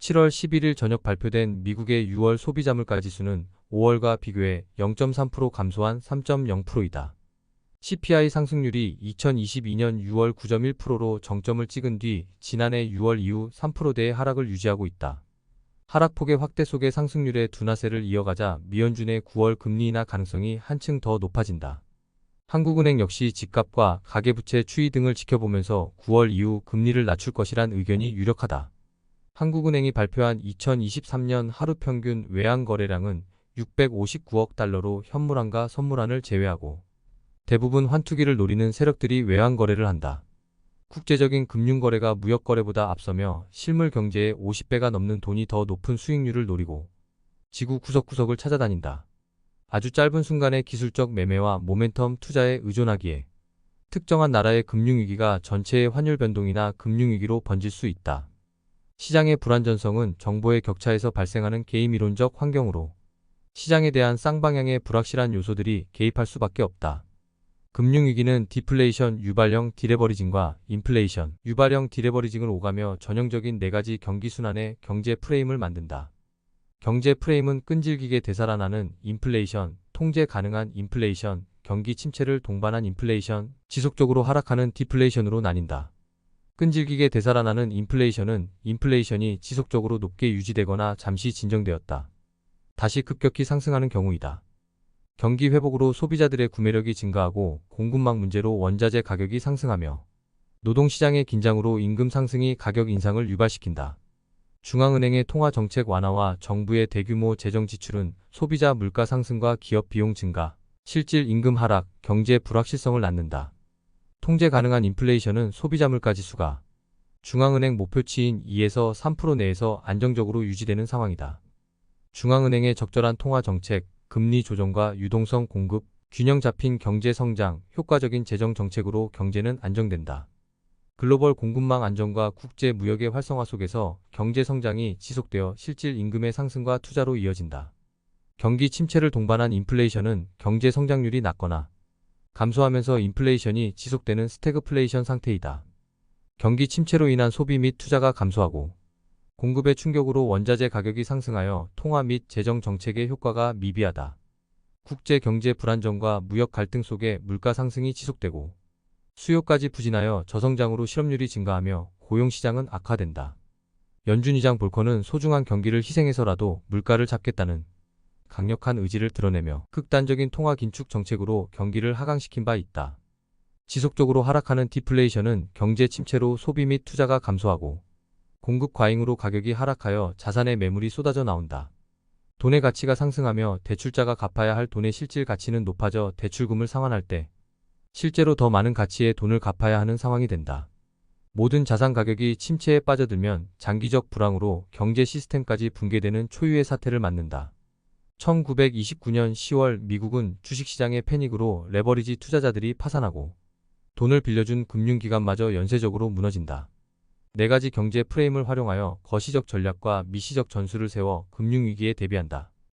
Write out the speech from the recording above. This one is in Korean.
7월 11일 저녁 발표된 미국의 6월 소비자 물가 지수는 5월과 비교해 0.3% 감소한 3.0%이다. CPI 상승률이 2022년 6월 9.1%로 정점을 찍은 뒤 지난해 6월 이후 3%대의 하락을 유지하고 있다. 하락폭의 확대 속에 상승률의 둔화세를 이어가자 미연준의 9월 금리 인하 가능성이 한층 더 높아진다. 한국은행 역시 집값과 가계부채 추이 등을 지켜보면서 9월 이후 금리를 낮출 것이란 의견이 유력하다. 한국은행이 발표한 2023년 하루 평균 외환 거래량은 659억 달러로 현물환과 선물환을 제외하고 대부분 환투기를 노리는 세력들이 외환 거래를 한다. 국제적인 금융 거래가 무역 거래보다 앞서며 실물 경제의 50배가 넘는 돈이 더 높은 수익률을 노리고 지구 구석구석을 찾아다닌다. 아주 짧은 순간의 기술적 매매와 모멘텀 투자에 의존하기에 특정한 나라의 금융위기가 전체의 환율 변동이나 금융위기로 번질 수 있다. 시장의 불안전성은 정보의 격차에서 발생하는 개인이론적 환경으로 시장에 대한 쌍방향의 불확실한 요소들이 개입할 수밖에 없다. 금융위기는 디플레이션 유발형 디레버리징과 인플레이션 유발형 디레버리징을 오가며 전형적인 네 가지 경기순환의 경제 프레임을 만든다. 경제 프레임은 끈질기게 되살아나는 인플레이션, 통제 가능한 인플레이션, 경기 침체를 동반한 인플레이션, 지속적으로 하락하는 디플레이션으로 나뉜다. 끈질기게 되살아나는 인플레이션은 인플레이션이 지속적으로 높게 유지되거나 잠시 진정되었다. 다시 급격히 상승하는 경우이다. 경기 회복으로 소비자들의 구매력이 증가하고 공급망 문제로 원자재 가격이 상승하며 노동시장의 긴장으로 임금 상승이 가격 인상을 유발시킨다. 중앙은행의 통화 정책 완화와 정부의 대규모 재정 지출은 소비자 물가 상승과 기업 비용 증가, 실질 임금 하락, 경제 불확실성을 낳는다. 통제 가능한 인플레이션은 소비자 물가 지수가 중앙은행 목표치인 2에서 3% 내에서 안정적으로 유지되는 상황이다. 중앙은행의 적절한 통화 정책, 금리 조정과 유동성 공급, 균형 잡힌 경제 성장, 효과적인 재정 정책으로 경제는 안정된다. 글로벌 공급망 안정과 국제 무역의 활성화 속에서 경제 성장이 지속되어 실질 임금의 상승과 투자로 이어진다. 경기 침체를 동반한 인플레이션은 경제 성장률이 낮거나 감소하면서 인플레이션이 지속되는 스태그플레이션 상태이다. 경기 침체로 인한 소비 및 투자가 감소하고 공급의 충격으로 원자재 가격이 상승하여 통화 및 재정 정책의 효과가 미비하다. 국제 경제 불안정과 무역 갈등 속에 물가 상승이 지속되고 수요까지 부진하여 저성장으로 실업률이 증가하며 고용시장은 악화된다. 연준 의장 볼커는 소중한 경기를 희생해서라도 물가를 잡겠다는 강력한 의지를 드러내며 극단적인 통화 긴축 정책으로 경기를 하강시킨 바 있다. 지속적으로 하락하는 디플레이션은 경제 침체로 소비 및 투자가 감소하고 공급 과잉으로 가격이 하락하여 자산의 매물이 쏟아져 나온다. 돈의 가치가 상승하며 대출자가 갚아야 할 돈의 실질 가치는 높아져 대출금을 상환할 때 실제로 더 많은 가치의 돈을 갚아야 하는 상황이 된다. 모든 자산 가격이 침체에 빠져들면 장기적 불황으로 경제 시스템까지 붕괴되는 초유의 사태를 맞는다. 1929년 10월 미국은 주식시장의 패닉으로 레버리지 투자자들이 파산하고 돈을 빌려준 금융기관마저 연쇄적으로 무너진다. 네 가지 경제 프레임을 활용하여 거시적 전략과 미시적 전술을 세워 금융위기에 대비한다.